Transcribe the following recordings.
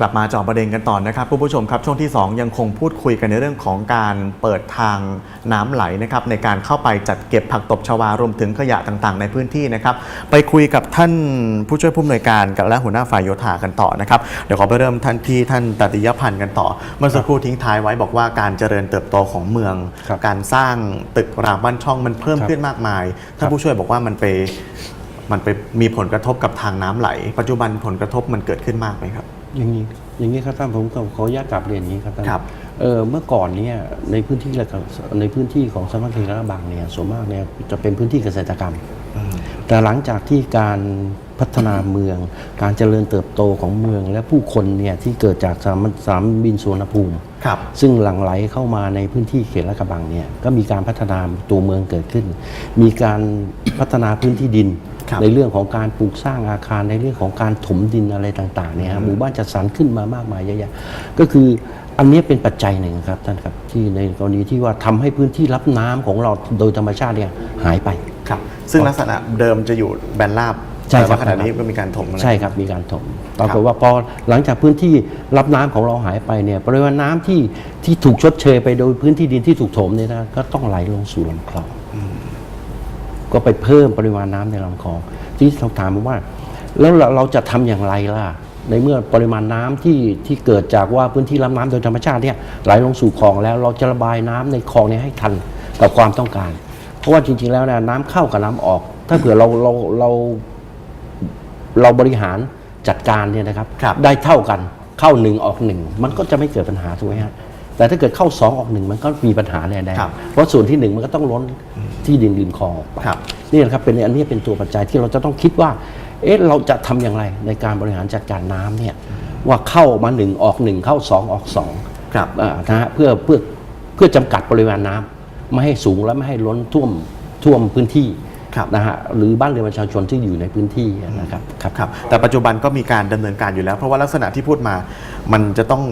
กลับมาเจาะประเด็นกันต่อนะครับคุณผู้ชมครับช่วงที่ 2 ยังคงพูดคุยกันในเรื่องของการเปิดทางน้ำไหลนะครับในการเข้าไปจัดเก็บผักตบชวารวมถึงขยะต่างๆ ในพื้นที่นะครับไปคุยกับท่านผู้ช่วยผู้อำนวยการกับและหัวหน้าฝ่ายโยธากันต่อนะครับเดี๋ยวขอไปเริ่มท่านที่ท่านตติยพันธ์กันต่อ เมื่อสักครู่ทิ้งท้ายไว้บอกว่าการเจริญเติบโตของเมืองครับการสร้างตึกรามบ้านช่องมันเพิ่มครับขึ้นมากมายท่านครับผู้ช่วยบอกว่ามันไปมันไปมีผลกระทบกับทางน้ำไหล ปัจจุบันผลกระทบมันเกิดขึ้นมากไหมครับ อย่างนี้อย่างนี้ครับท่านผมขออนุญาตกลับเรียนอย่างนี้ครับท่านครับเออเมื่อก่อนเนี่ยในพื้นที่และในพื้นที่ของสำนักงานระบางเนี่ยส่วนมากเนี่ยจะเป็นพื้นที่เกษตรกรรม แต่หลังจากที่การพัฒนาเมือง การเจริญเติบโตของเมืองและผู้คนเนี่ยที่เกิดจากสามสามบินสวนภูมิครับซึ่งหลั่งไหลเข้ามาในพื้นที่เขตลาดกระบังเนี่ยก็มีการพัฒนาตัวเมืองเกิดขึ้น มีการพัฒนาพื้นที่ดินครับ ในเรื่องของการปลูกสร้างอาคารในเรื่องของการถมดินอะไรต่างๆเนี่ยฮะหมู่บ้านจัดสรรขึ้นมามากมายเยอะแยะก็คืออันนี้เป็นปัจจัยหนึ่งครับท่านครับที่ในกรณีที่ว่าทำให้พื้นที่รับน้ำของเราโดยธรรมชาติเนี่ยหายไปครับ ซึ่งลักษณะเดิมจะอยู่แบนราบใช่แต่ครับว่าขณะนี้ก็มีการถมอะไรใช่ครับมีการถมปรากฏว่าพอหลังจากพื้นที่รับน้ำของเราหายไปเนี่ยปริมาณน้ำที่ที่ถูกชดเชยไปโดยพื้นที่ดินที่ถูกถมเนี่ยนะก็ต้องไหลลงสู่ลำคลอง ก็ไปเพิ่มปริมาณน้ำในลำคลอง ที่เราถามว่า แล้วเราเราจะทำอย่างไรล่ะ ในเมื่อปริมาณน้ำที่ที่เกิดจากว่าพื้นที่รับน้ำโดยธรรมชาติเนี่ยไหลลงสู่คลองแล้วเราจะระบายน้ำในคลองเนี้ให้ทันกับความต้องการ เพราะว่าจริงๆแล้วเนะน้ำเข้ากับน้ำออก ถ้าเผื่อเราเราเราเราบริหารจัดการเนี่ยนะครับครับได้เท่ากันเข้าหนึ่งออกหนึ่งมันก็จะไม่เกิดปัญหาถูกไหมฮะแต่ถ้าเกิดเข้าสองออกหนึ่งมันก็มีปัญหาแน่ครับๆเพราะส่วนที่หนึ่งมันก็ต้องล้น ที่ดินริมคลองออกไปครับนี่นะครับเป็นอันนี้เป็นตัวปัจจัยที่เราจะต้องคิดว่า เอ๊ะเราจะทำอย่างไรในการบริหารจัดการน้ำเนี่ยว่าเข้ามาหนึ่งออกหนึ่งเข้าสองออกสองครับอ่านะฮะเพื่อเพื่อเพื่อจำกัดปริมาณน้ำไม่ให้สูงและไม่ให้ล้นท่วมท่วมพื้นที่ครับนะฮะหรือบ้านเรือนประชาชนที่อยู่ในพื้นที่นะครับครับครับแต่ปัจจุบันก็มีการดำเนินการอยู่แล้ว เพราะว่าลักษณะที่พูดมามันจะต้อง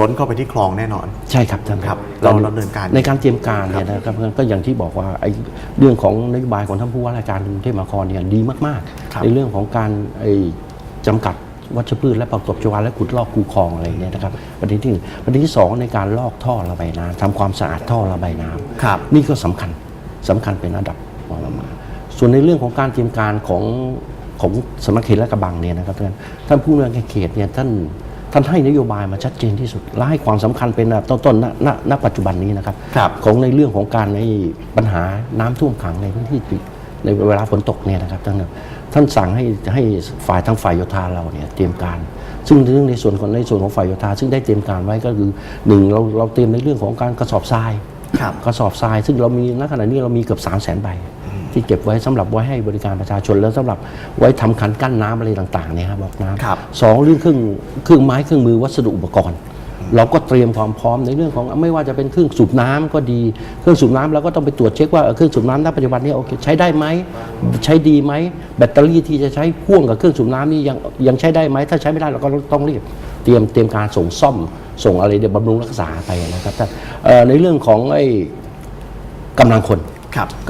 ล้นเข้าไปที่คลองแน่นอน ใช่ครับท่านครับเราดำเนินการในการเตรียมการเนี่ยนะครับก็อย่างที่บอกว่าไอ้เรื่องของนโยบายของท่านผู้ว่าราชการกรุงเทพมหานครเนี่ยดีมากครับๆในเรื่องของการไอ้จำกัดวัชพืชและผักตบชวาและขุดลอกคูคลองอะไรเนี่ยนะครับประเด็นที่หนึ่งประเด็นที่สองในการลอกท่อระบายน้ำทำความสะอาดท่อระบายน้ำครับนี่ก็สำคัญสำคัญเป็นระดับรองลงมา ส่วนในเรื่องของการเตรียมการของของสำนักเขตและกระบังเนี่ยนะครับท่านท่านผู้ว่าการเขตเนี่ยท่าน ท่านให้นโยบายมาชัดเจนที่สุดและให้ความสำคัญเป็นอันดับต้นๆณณณปัจจุบันนี้นะครับครับของในเรื่องของการในปัญหาน้ำท่วมขังในพื้นที่ปิดในเวลาฝนตกเนี่ยนะครับท่านท่านสั่งให้ให้ฝ่ายทางฝ่ายโยธาเราเนี่ยเตรียมการ ซึ่งเรื่องในส่วนของในส่วนของฝ่ายโยธาซึ่งได้เตรียมการไว้ก็คือหนึ่งเราเราเตรียมในเรื่องของการกระสอบทรายครับกระสอบทราย ซึ่งเรามีณขณะนี้เรามีเกือบ3 0 0 0 0 0ใบ ที่เก็บไว้สำหรับไว้ให้บริการประชาชน แล้วสำหรับไว้ทำคันกั้นน้ำอะไรต่างๆเนี่ยครับบอกน้ครับำสองเรื่องเครื่องเครื่องไม้เครื่องมือวัสดุอุปกรณ์ เราก็เตรียมความพร้อมในเรื่องของไม่ว่าจะเป็นเครื่องสูบน้ำก็ดี เครื่องสูบน้ำเราก็ต้องไปตรวจเช็คว่าเออเครื่องสูบน้ำณปัจจุบันเนี้โอเคใช้ได้ไหมใช้ดีไหมแบตเตอรี่ที่จะใช้พ่วงกับเครื่องสูบน้ำนี่ยังยังใช้ได้ไหมถ้าใช้ไม่ได้เราก็ต้องรีบเตรียมเตรียมการส่งซ่อมส่งอะไรเดี๋ยวบำรุงรักษาไปนะครับแต่เอ่อในเรื่องของไอ้กำลังคนครับ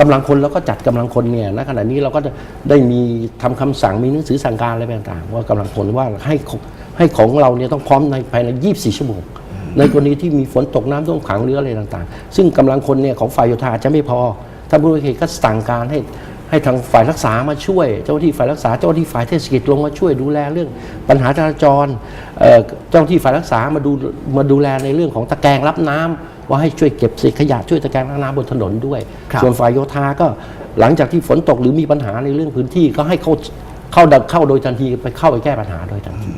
กำลังคนแล้วก็จัดกำลังคนเนี่ยณขณะนี้เราก็จะได้มีทำคำสั่งมีหนังสือสั่งการอะไรต่างๆ ว่ากำลังคนว่าให้ของให้ของเราเนี่ยต้องพร้อมในภายใน 24 ชั่วโมง ในกรณีที่มีฝนตกน้ำท่วมขังหรืออะไรต่างๆ ซึ่งกำลังคนเนี่ยของฝ่ายโยธาอาจจะไม่พอท่านผู้ว่าเขตก็สั่งการให้ให้ทางฝ่ายรักษามาช่วย เจ้าหน้าที่ฝ่ายรักษาเจ้าหน้าที่ฝ่ายเทศกิจลงมาช่วยดูแลเรื่องปัญหาจราจรเอ่อเจ้าหน้าที่ฝ่ายรักษามาดูมาดูแลในเรื่องของตะแกรงรับน้ำ ว่าให้ช่วยเก็บเศษขยะช่วยตะแกรงรับน้ำบนถนนด้วยครับส่วนฝ่ายโยธาก็หลังจากที่ฝนตกหรือมีปัญหาในเรื่องพื้นที่ก็ให้เข้าเข้าดับเข้าโดยทันทีไปเข้าไปแก้ปัญหาโดยทันที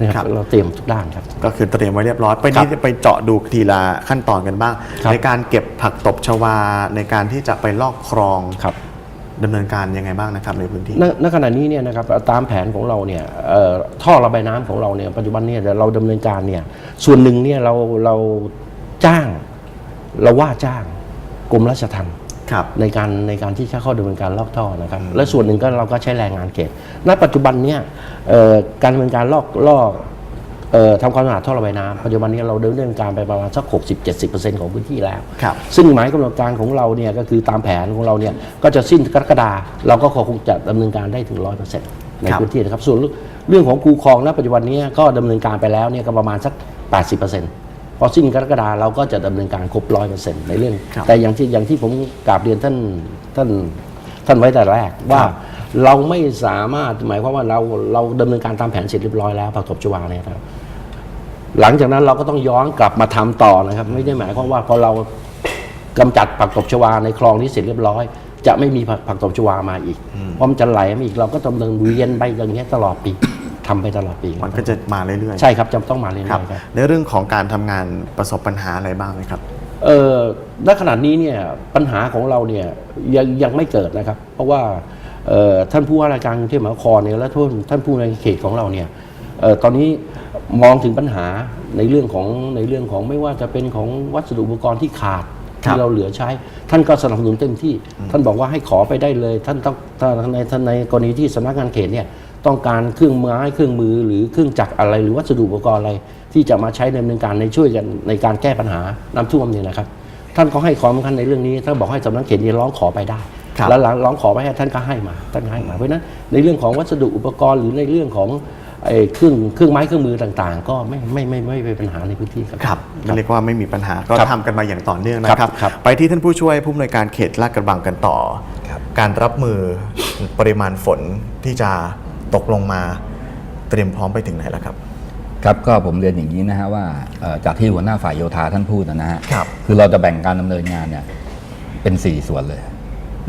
นะคครัรับบเราเตรียมทุกด้านครับ ก็คือเตรียมไว้เรียบร้อยไปครันี้บไปเจาะดูทีละขั้นตอนกันบ้างครับในการเก็บผักตบชวาในการที่จะไปลอกคลองครับดำเนินการยังไงบ้างนะครับในพื้นที่ณณขณะนี้เนี่ยนะครับตามแผนของเราเนี่ยเอ่อท่อระบายน้ำของเราเนี่ยปัจจุบันเนี่ยเราดำเนินการเนี่ยส่วนหนึ่งเนี่ยเราเรา จ้างเราว่าจ้างกรมราชทัณฑ์ครับ ในการในการที่จะเข้าดำเนินการลอกท่อนะครับ และส่วนหนึ่งก็เราก็ใช้แรงงานเขตณปัจจุบันเนี่ยเอ่อการดำเนินการลอกลอกเอ่อทำความสะอาดท่อระบายน้ำปัจจุบันนี้เราดำเนินการไปประมาณสัก 60-70%ของพื้นที่แล้ว ครับ ซึ่งหมายกำหนดการของเราเนี่ยก็คือตามแผนของเราเนี่ยก็จะสิ้นกรกฎาเราก็คงจะดำเนินการได้ถึง 100%ในครับ พื้นที่นะครับส่วนเรื่องของคูคลองณปัจจุบันนี้ก็ดำเนินการไปแล้วเนี่ยก็ประมาณสัก 80% พอสิ้นกรกฎาเราก็จะดำเนินการครบร้อยเปอร์เซ็นต์ในเรื่องครับแต่อย่างที่อย่างที่ผมกราบเรียนท่านท่านท่านไว้แต่แรกว่าครับเราไม่สามารถหมายความว่าเราเราดำเนินการตามแผนเสร็จเรียบร้อยแล้วผักตบชวาเนี่ยครับหลังจากนั้นเราก็ต้องย้อนกลับมาทำต่อนะครับ ไม่ได้หมายความว่าพอเรากำจัดผักตบชวาในคลองที่เสร็จเรียบร้อย จะไม่มีผักผักตบชวามาอีกเพราะมันจะไหลมาอีกเราก็ต้องดำเนินเวียนไปอย่างเงี้ยตลอดปี ทำไปตลอดปีมันก็จะมาเรื่อยๆ ใช่ครับจะต้องมาเรื่อยครับๆครับในเรื่องของการทำงานประสบปัญหาอะไรบ้างไหมครับเออณขณะนี้เนี่ยปัญหาของเราเนี่ยยังยังไม่เกิดนะครับ เพราะว่าเอ่อท่านผู้ว่าราชการกรุงเทพมหานครเนี่ยและท่านท่านผู้ในเขตของเราเนี่ยเอ่อตอนนี้มองถึงปัญหาในเรื่องของในเรื่องของไม่ว่าจะเป็นของวัสดุอุปกรณ์ที่ขาดครับที่เราเหลือใช้ ท่านก็สนับสนุนเต็มที่ ท่านบอกว่าให้ขอไปได้เลย ท่านต้องถ้าในท่านในกรณีที่สำนักงานเขตเนี่ย ต้องการเครื่องไม้เครื่องมือหรือเครื่องจักรอะไร หรือวัสดุอุปกรณ์อะไร ที่จะมาใช้ดำเนินการในช่วยกันในการแก้ปัญหาน้ำท่วมเนี่ยนะครับ ท่านก็ให้ความสำคัญในเรื่องนี้ท่านบอกให้สำนักเขตเนี่ยร้องขอไปได้ ครับแล้วหลังร้องขอไปให้ท่านก็ให้มาท่านก็ให้มาเพราะฉะนั้นในเรื่องของวัสดุอุปกรณ์หรือในเรื่องของไอ้เครื่องเครื่องไม้เครื่องมือต่างๆ ก็ไม่ไม่ไม่ไม่ไม่เป็นปัญหาในพื้นที่ครับ ครับก็เรียกว่าไม่มีปัญหาก็ครับทำกันมาอย่างต่อเนื่องนะครับครับ ไปที่ท่านผู้ช่วยผู้อำนวยการเขตลาดกระบังกันต่อการรับมือปริมาณฝนที่จะ ตกลงมาเตรียมพร้อมไปถึงไหนแล้วครับ ครับก็ผมเรียนอย่างนี้นะฮะว่าเอ่อจากที่หัวหน้าฝ่ายโยธาท่านพูดนะฮะครับคือเราจะแบ่งการดำเนินงานเนี่ยเป็น 4 ส่วนเลย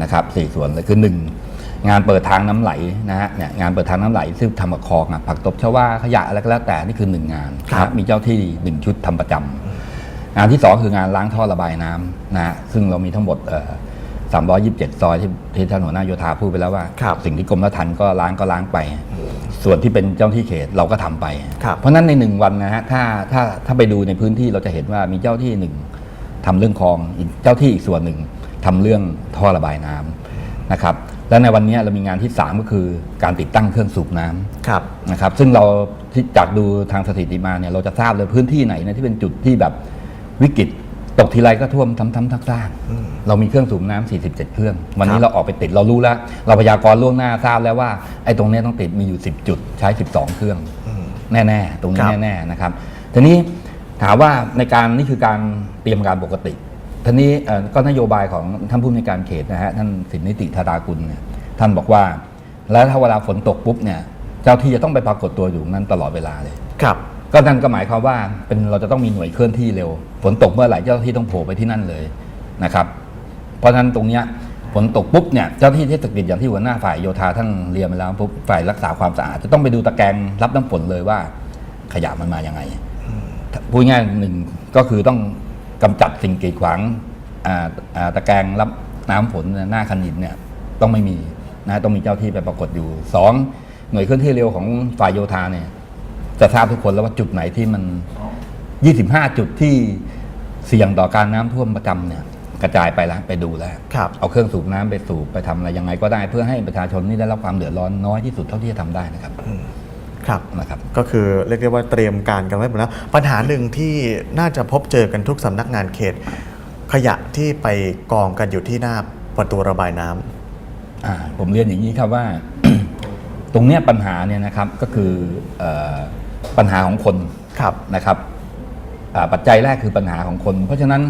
นะครับสส่วนเลยคือ 1 งานเปิดทางน้ำไหลนะฮะเนี่ยงานเปิดทางน้ำไหลซึ่งทำกับคลองอะผักตบชวาขยะอะไรก็แล้วแต่นี่คือ 1 งานครับนะฮะมีเจ้าที่ 1 ชุดทำประจำงานที่ 2 คืองานล้างท่อระบายน้ำนะฮะซึ่งเรามีทั้งหมดเอ่อ 327 ซอยที่ที่ท่านหัวหน้าโยธาพูดไปแล้วว่า ครับสิ่งที่กรมราชทัณฑ์ก็ล้างก็ล้างไป ส่วนที่เป็นเจ้าที่เขตเราก็ทำไป ครับ เพราะฉะนั้นในหนึ่งวันนะฮะถ้าถ้าถ้าไปดูในพื้นที่เราจะเห็นว่ามีเจ้าที่หนึ่งทำเรื่องคลองอีกเจ้าที่อีกส่วนหนึ่งทำเรื่องท่อระบายน้ำนะครับและในวันนี้เรามีงานที่ 3 ก็คือการติดตั้งเครื่องสูบน้ำ ครับ นะครับซึ่งเราที่จากดูทางสถิติมาเนี่ยเราจะทราบเลยพื้นที่ไหนเนยที่เป็นจุดที่แบบวิกฤต ตกทีไรก็ท่วมทั้ำๆทักๆเรามีเครื่องสูบน้ำ47 เครื่อง วันนี้ครับเราออกไปติดเรารู้แล้ว เราพยากรณ์ล่วงหน้าทราบแล้วว่าไอ้ตรงเนี้ยต้องติดมีอยู่ 10 จุดใช้ 12 เครื่อง แน่ๆ ตรงนี้ครับ แน่ๆนะครับทีนี้ถามว่าในการนี่คือการเตรียมการปกติทีนี้เอ่อก็นโยบายของท่านผู้ในวยการเขตนะฮะท่านสินนิติธารากุลเนี่ยท่านบอกว่า แล้วถ้าเวลาฝนตกปุ๊บเนี่ยเจ้าที่จะต้องไปปรากฏตัวอยู่นั้นตลอดเวลาเลย ครับ ก็นั่นก็หมายความว่าเป็นเราจะต้องมีหน่วยเคลื่อนที่เร็ว ฝนตกเมื่อไหร่เจ้าหน้าที่ต้องโผล่ไปที่นั่นเลยนะครับ เพราะฉะนั้นตรงเนี้ยฝนตกปุ๊บเนี่ยเจ้าที่เทศกิจอย่างที่หัวหน้าฝ่ายโยธาท่านเรียนมาแล้วปุ๊บฝ่ายรักษาความสะอาดจะต้องไปดูตะแกรงรับน้ำฝนเลยว่า ขยะมันมาอย่างไงพูดง่ายหนึ่งก็คือต้องกำจัดสิ่งกีดขวางตะแกรงรับน้ำฝนหน้าคันหินเนี่ยต้องไม่มีนะต้องมีเจ้าที่ไปปรากฏอยู่สองหน่วยเคลื่อนที่เร็วของฝ่ายโยธาเนี่ย จะทราบทุกคนแล้วว่าจุดไหนที่มัน 25 จุดที่เสี่ยงต่อการน้ำท่วมประจำเนี่ย กระจายไปแล้วไปดูแล้ว ครับ เอาเครื่องสูบน้ำไปสูบไปทำอะไรยังไงก็ได้เพื่อให้ประชาชนนี่ได้รับความเดือดร้อนน้อยที่สุดเท่าที่จะทำได้นะครับครับ นะครับ ก็คือเรียกได้ว่าเตรียมการกันไว้หมดแล้ว ปัญหาหนึ่งที่น่าจะพบเจอกันทุกสำนักงานเขต ขยะที่ไปกองกันอยู่ที่หน้าประตูระบายน้ำ อ่าผมเรียนอย่างนี้ครับว่า ตรงเนี้ยปัญหาเนี่ยนะครับก็คือเออ ปัญหาของคนครับนะครับอ่าปัจจัยแรกคือปัญหาของคน เพราะฉะนั้น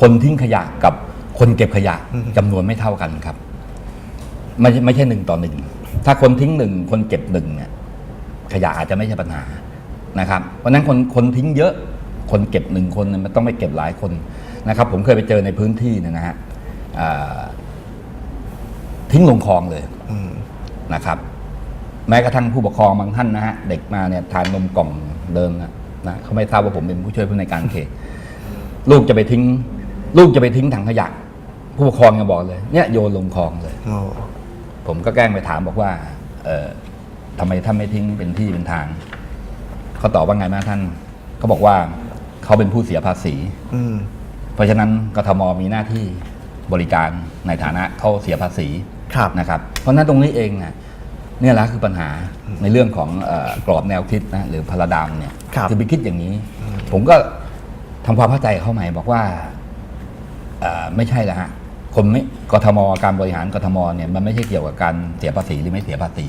คนทิ้งขยะกับคนเก็บขยะจำนวนไม่เท่ากันครับ ไม่ใช่ไม่ใช่หนึ่งต่อหนึ่งถ้าคนทิ้งหนึ่งคนเก็บหนึ่งเนี่ยขยะอาจจะไม่ใช่ปัญหานะครับ เพราะฉะนั้นคนคนทิ้งเยอะคนเก็บหนึ่งคนเนี่ยมันต้องไม่เก็บหลายคนนะครับ ผมเคยไปเจอในพื้นที่เนี่ยนะฮะอ่าทิ้งลงคลองเลยอืมนะครับ แม้กระทั่งผู้ปกครองบางท่านนะฮะเด็กมาเนี่ยทานนมกล่องเดิมนะนะเขาไม่ทราบว่าผมเป็นผู้ช่วยผู้ในวยการเขตลูกจะไปทิ้ง ลูกจะไปทิ้งถังขยะผู้ปกครองยังบอกเลย เนี่ยโยนลงคลองเลย โอ้ผมก็แกล้งไปถามบอกว่า เออทำไมท่านไม่ทิ้งเป็นที่เป็นทาง เขาตอบว่าไงแม่ท่านเขาบอกว่าเขาเป็นผู้เสียภาษี อืม เพราะฉะนั้นกทมมีหน้าที่บริการในฐานะเขาเสียภาษีครับ นะครับ เพราะฉะนั้นตรงนี้เองเนี่ย เนี่ยแหละคือปัญหาในเรื่องของเออกรอบแนวคิดนะหรือพาราดามเนี่ยครับอไปคิดอย่างนี้ ผมก็ทำความเข้าใจกับเขาใหม่บอกว่าเอ่อไม่ใช่ละฮะคนไม่กทมการบริหารกทมเนี่ยมันไม่ใช่เกี่ยวกับการเสียภาษีหรือไม่เสียภาษี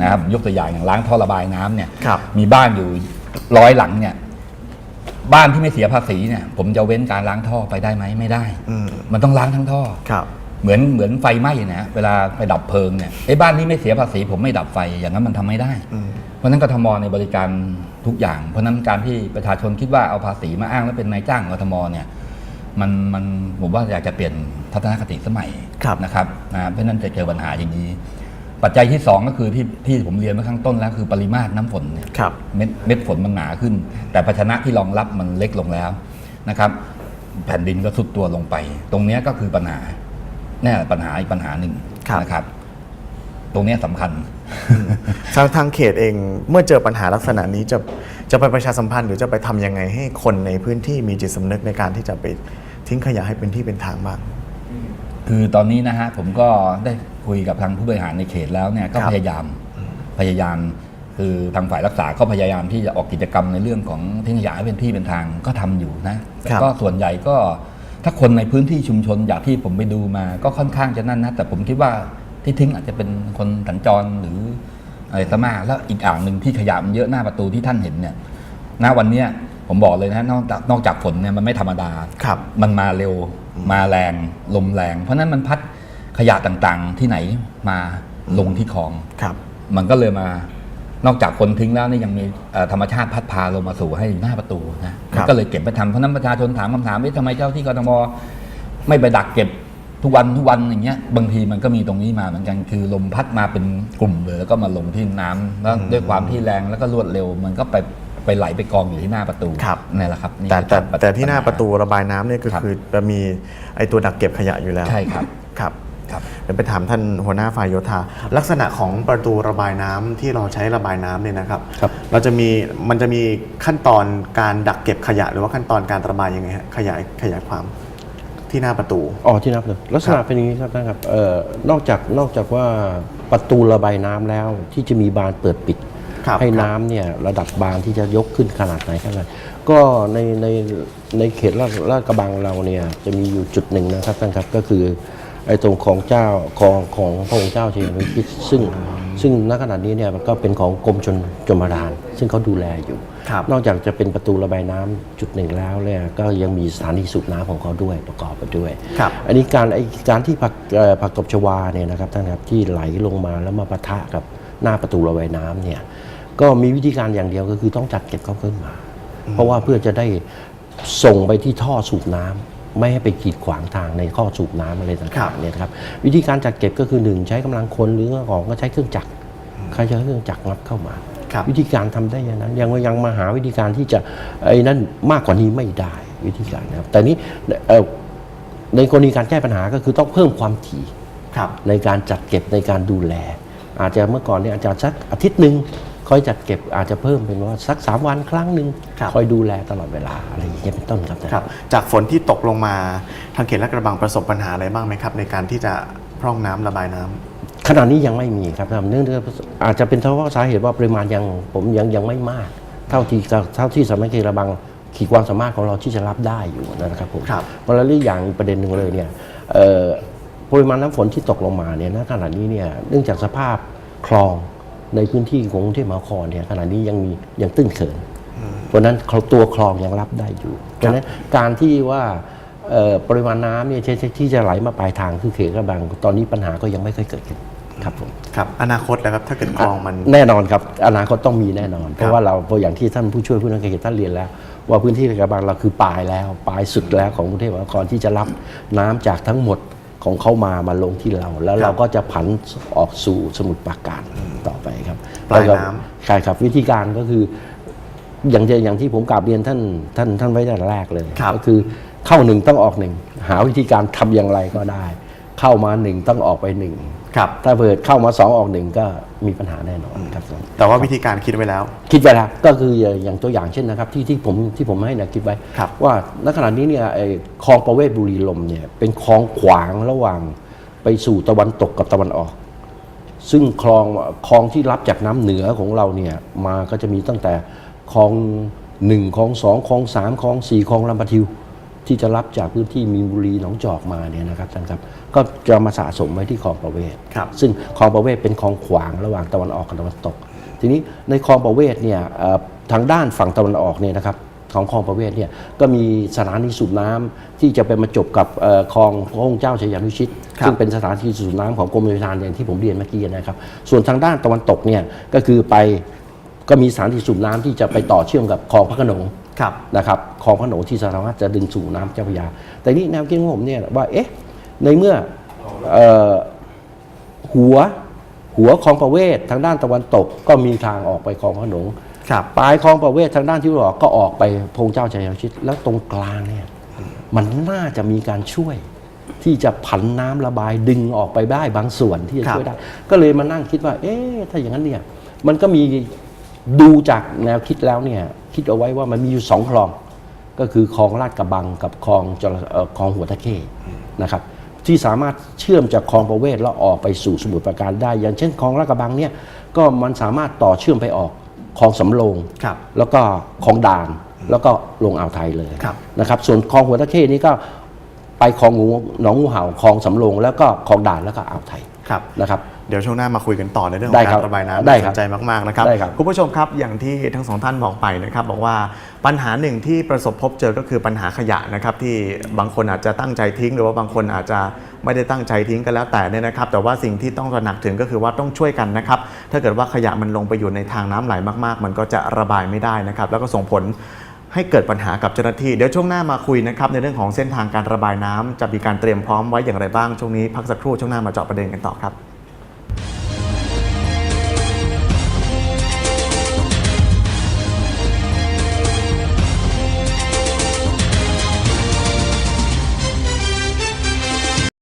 นะครับยกตัวอย่างอย่างล้างท่อระบายน้ำเนี่ยครับมีบ้านอยู่ร้อยหลังเนี่ยบ้านที่ไม่เสียภาษีเนี่ยผมจะเว้นการล้างท่อไปได้ไหมไม่ได้อืมมันต้องล้างทั้งท่อครับ เหมือนเหมือนไฟไหม้นะฮะเวลาไปดับเพลิงเนี่ยไอ้บ้านนี้ไม่เสียภาษีผมไม่ดับไฟอย่างนั้นมันทำไม่ได้อืมเพราะฉะนั้นกทมในยบริการทุกอย่าง เพราะฉะนั้นการที่ประชาชนคิดว่าเอาภาษีมาอ้างแล้วเป็นนายจ้างกทมเนี่ยมันมันผมว่าอยากจะเปลี่ยนทัศนคติสมัยครับนะครับนะเพราะฉะนั้นจะเจอปัญหาอย่างนี้ ปัจจัยที่สองก็คือที่ที่ผมเรียนเมื่อข้างต้นแล้วคือปริมาตรน้ำฝนเนี่ยครับเม็ดเม็ดฝนมันหนาขึ้น แต่ภาชนะที่รองรับมันเล็กลงแล้วนะครับ แผ่นดินก็สุดตัวลงไป ตรงเนี้ยก็คือปัญหา แน่ปัญหาอีกปัญหาหนึ่งครับ นะครับ ตรงเนี้ยสำคัญ ทางทางเขตเองเมื่อเจอปัญหาลักษณะนี้จะจะไปประชาสัมพันธ์หรือจะไปทำยังไงให้คนในพื้นที่มีจิตสำนึกในการที่จะไปทิ้งขยะให้เป็นที่เป็นทางบ้าง คือตอนนี้นะฮะผมก็ได้คุยกับทางผู้บริหารในเขตแล้วเนี่ยก็ครับ พยายามพยายาม คือทางฝ่ายรักษาก็พยายามที่จะออกกิจกรรมในเรื่องของทิ้งขยะให้เป็นที่เป็นทางก็ทำอยู่นะแต่ครับก็ส่วนใหญ่ก็ ถ้าคนในพื้นที่ชุมชนอย่างที่ผมไปดูมา ก็ค่อนข้างจะนั่นนะ แต่ผมคิดว่าที่ทิ้งอาจจะเป็นคนสัญจรหรืออะไรซะมากแล้วอีกอ่างหนึ่งที่ขยะมันเยอะหน้าประตูที่ท่านเห็นเนี่ยณวันเนี้ยผมบอกเลยนะนอกจากนอกจากฝนเนี่ยมันไม่ธรรมดา ครับ มันมาเร็วมาแรงลมแรง เพราะฉะนั้นมันพัดขยะต่างๆที่ไหนมาลงที่คลอง ครับ มันก็เลยมานอกจากคนทิ้งแล้วนี่ยังมีเอ่อธรรมชาติพัดพาลงมาสู่ให้หน้าประตูนะมัน ก็เลยเก็บไปทำเพราะฉะนั้นประชาชนถามคำถามว่าทำไมเจ้าที่กทมไม่ไปดักเก็บทุกวันทุกวันอย่างเงี้ยบางทีมันก็มีตรงนี้มาเหมือนกันคือลมพัดมาเป็นกลุ่มเลยแล้วก็มาลงที่น้ำแล้วด้วยความที่แรงแล้วก็รวดเร็ว มันก็ไปไปไหลไปกองอยู่ที่หน้าประตูครับนี่แหละครับนี่แต่แต่คือแต่ที่หน้าญประตูระบายน้ำเนี่ยก็ครับคือจะมีไอตัวดักเก็บขยะอยู่แล้วใช่ครับ ครับครับ เดี๋ยวไปถามท่านหัวหน้าฝ่ายโยธา ลักษณะของประตูระบายน้ำที่เราใช้ระบายน้ำเนี่ยนะครับครับ เราจะมีมันจะมีขั้นตอนการดักเก็บขยะ หรือว่าขั้นตอนการระบายยังไงฮะขยายขยายความที่หน้าประตู อ๋อที่นับเลยลักษคณะรับเป็นอย่างนี้ครับนะครับเอ่อนอกจากนอกจากว่าประตูระบายน้ำแล้วที่จะมีบานเปิดปิดครับให้ครับน้ำเนี่ยระดับบานที่จะยกขึ้นขนาดไหนขนาดก็ในในในเขตลาดลาดกระบังเราเนี่ยจะมีอยู่จุดหนึ่งนะครับท่านครับก็คือ ไอ้ตรงของเจ้าของของพระองค์เจ้าเชียงพิษซึ่งซึ่งณขณะนี้เนี่ยมันก็เป็นของกรมชนจมทาน ซึ่งเขาดูแลอยู่ ครับ นอกจากจะเป็นประตูระบายน้ำจุดหนึ่งแล้วเนี่ยก็ยังมีสถานีสูบน้ำของเขาด้วยประกอบไปด้วย ครับ อันนี้การไอการที่ผักเอ่อผักตบชวาเนี่ยนะครับท่านครับที่ไหลลงมาแล้วมาปะทะกับหน้าประตูระบายน้ำเนี่ยก็มีวิธีการอย่างเดียวก็คือต้องจัดเก็บเขาขึ้นมา เพราะว่าเพื่อจะได้ส่งไปที่ท่อสูบน้ำ ไม่ให้ไปกีดขวางทางในท่อสูบน้ำอะไรครัต่างบๆเนี่ยนะครับวิธีการจัดเก็บก็คือหนึ่งใช้กำลังคนหรือของก็ใช้เครื่องจักรใช้เครื่องจักรงับเข้ามา ครับวิธีการทำได้อย่างนั้นยังยังมาหาวิธีการที่จะไอ้นั่นมากกว่านี้ไม่ได้วิธีการนะครับแต่นี้เอ่อในกรณีการแก้ปัญหาก็คือต้องเพิ่มความถี่ ครับ ในการจัดเก็บในการดูแล อาจจะเมื่อก่อนเนี่ยอาจจะสักอาทิตย์หนึ่ง คอยจัดเก็บอาจจะเพิ่มเป็นว่าสักสามวันครั้งหนึ่งครับคอยดูแลตลอดเวลาอะไรอย่างเงี้ยเป็นต้นครับครับ จากฝนที่ตกลงมาทางเขตลาดกระบังประสบปัญหาอะไรบ้างไหมครับ ในการที่จะพร่องน้ำระบายน้ำขณะนี้ยังไม่มีครับท่านเนื่องจากอาจจะเป็นเพราะว่าสาเหตุว่าปริมาณยังผมยังยังไม่มาก เท่าที่เท่าที่สำนักงานระบังขีดความสามารถของเราที่จะรับได้อยู่นะครับผมครับเพราะแล้วอีกอย่างประเด็นหนึ่งเลยเนี่ยเอ่อปริมาณน้ำฝนที่ตกลงมาเนี่ยณขณะนี้เนี่ยเนื่องจากสภาพคลอง ในพื้นที่ของกรุงเทพมหานครเนี่ยขณะนี้ยังมียังตื้นเขินเพราะฉะนั้นเขาตัวคลองยังรับได้อยู่เพราะฉะนั้นการที่ว่าเอ่อปริมาณน้ำเนี่ยที่ที่จะไหลมาปลายทางคือเขตกระบัง ตอนนี้ปัญหาก็ยังไม่เคยเกิดขึ้นครับผมครับอนาคตนะครับถ้าเกิดคลองมันแน่นอนครับ อนาคตต้องมีแน่นอน เพราะว่าเราเพราะอย่างที่ท่านผู้ช่วยผู้นักเขตท่านเรียนแล้ว ว่าพื้นที่กระบังเราคือปลายแล้ว ปลายสุดแล้วของกรุงเทพมหานครที่จะรับน้ำจากทั้งหมด ของเขามามาลงที่เรา แล้วเราก็จะผันออกสู่สมุทรปราการต่อไปครับปลายน้ำแวก็ใช่ครับวิธีการก็คือ อย่างที่อย่างที่ผมกราบเรียนท่านท่านท่านไว้แต่แรกเลยครับก็คือเข้าหนึ่งต้องออกหนึ่งหาวิธีการทำอย่างไรก็ได้ เข้ามาหนึ่งต้องออกไปหนึ่ง ครับ ถ้าเปิดเข้ามาสองออกหนึ่งก็มีปัญหาแน่นอนครับแต่ว่าวิธีการคิดไว้แล้ว คิดไว้แล้วก็คืออย่างตัวอย่างเช่นนะครับ ที่ที่ผมที่ผมให้นะคิดไว้ครับว่าณขณะนี้เนี่ยไอ้คลองประเวศบุรีลมเนี่ยเป็นคลองขวางระหว่างไปสู่ตะวันตกกับตะวันออก ซึ่งคลองคลองที่รับจากน้ำเหนือของเราเนี่ยมาก็จะมีตั้งแต่คลองหนึ่งคลองสองคลองสามคลองสี่คลองลำปะทิว ที่จะรับจากพื้นที่มีนบุรีหนองจอกมาเนี่ยนะครับท่านครับก็จะมาสะสมไว้ที่คลองประเวศครับซึ่งคลองประเวศเป็นคลองขวางระหว่างตะวันออกกับตะวันตก ทีนี้ในคลองประเวศเนี่ยเอ่อทางด้านฝั่งตะวันออกเนี่ยนะครับของคลองประเวศเนี่ยก็มีสถานีสูบน้ำที่จะไปมาจบกับเอ่อคลองพระองค์เจ้าชัยยานุชิตครับซึ่งเป็นสถานที่สูบน้ำของกรมชลประทานอย่างที่ผมเรียนเมื่อกี้นะครับ ส่วนทางด้านตะวันตกเนี่ยก็คือไปก็มีสถานที่สูบน้ำที่จะไปต่อเชื่อมกับคลองพระโขนงครับ นะครับคลองพระโขนงที่สามารถจะดึงสู่น้ำเจ้าพระยา แต่นี่แนวคิดของผมเนี่ยว่าเอ๊ะในเมื่อเอ่อหัวหัวคลองประเวศทางด้านตะวันตกก็มีทางออกไปคลองพระโขนงครับปลายคลองประเวศทางด้านที่ตะวันออกก็ออกไปพงเจ้าชัยยาชิต แล้วตรงกลางเนี่ยมันน่าจะมีการช่วย ที่จะผันน้ำระบายดึงออกไปได้บางส่วนที่จะครับช่วยได้ ก็เลยมานั่งคิดว่า เอ๊ะถ้าอย่างนั้นเนี่ยมันก็มีดูจากแนวคิดแล้วเนี่ย คิดเอาไว้ว่ามันมีอยู่สองคลอง ก็คือคลองลาดกระบังกับคลองจระเอ่อคลองหัวตะเข้นะครับ ที่สามารถเชื่อมจากคลองประเวศแล้วออกไปสู่สมุทรปราการได้ อย่างเช่นคลองลาดกระบังเนี่ยก็มันสามารถต่อเชื่อมไปออกคลองสำโรงครับ แล้วก็คลองด่านแล้วก็ลงอ่าวไทยเลยครับ นะครับ ส่วนคลองหัวตะเข้นี่ก็ไปคลองงูหนองงูเห่าคลองสำโรงแล้วก็คลองด่านแล้วก็อ่าวไทยครับ นะครับ เดี๋ยวช่วงหน้ามาคุยกันต่อในเรื่องขได้องครักาบรระบายน้ำได้น่าคสรับนใจมากๆนะครับได้ครับ คุณผู้ชมครับอย่างที่ทั้งสองท่านบอกไปนะครับบอกว่าปัญหาหนึ่งที่ประสบพบเจอก็คือปัญหาขยะนะครับที่บางคนอาจจะตั้งใจทิ้ง หรือว่าบางคนอาจจะไม่ได้ตั้งใจทิ้งก็แล้วแต่เนี่ยนะครับ แต่ว่าสิ่งที่ต้องตระหนักถึงก็คือว่าต้องช่วยกันนะครับถ้าเกิดว่าขยะมันลงไปอยู่ในทางน้ำไหลมากๆ มันก็จะระบายไม่ได้นะครับแล้วก็ส่งผล ให้เกิดปัญหากับเจ้าหน้าที่ เดี๋ยวช่วงหน้ามาคุยนะครับ ในเรื่องของเส้นทางการระบายน้ำจะมีการเตรียมพร้อมไว้อย่างไรบ้าง ช่วงนี้พักสักครู่ช่วงหน้ามาเจาะประเด็นกันต่อครับ